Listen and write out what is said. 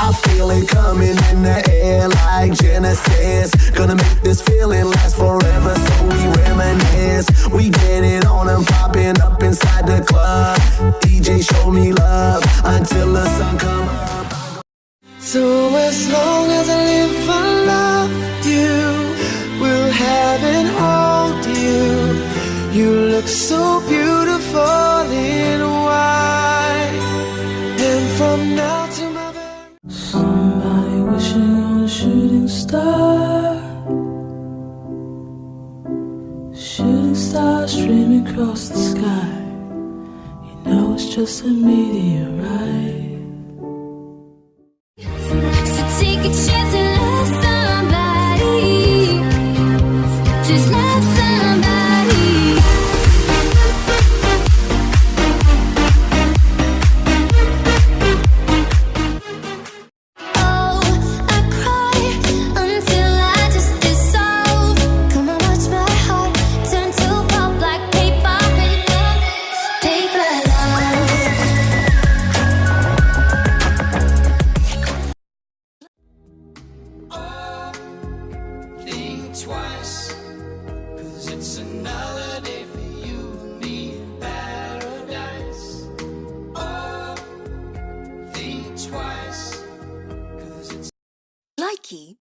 I feel it coming in the air like Genesis. Gonna make this feeling last forever, so we reminisce. We get it on and popping up inside the club. DJ show me love until the sun come up. So as long as I live, I love you. Will have and hold you. You look so beautiful in white. And from now Shooting stars streaming across the sky. You know it's just a meteorite. Twice. Cause it's another day for you and me in paradise. Oh, think twice. Cause it's Likey